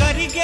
కరిగే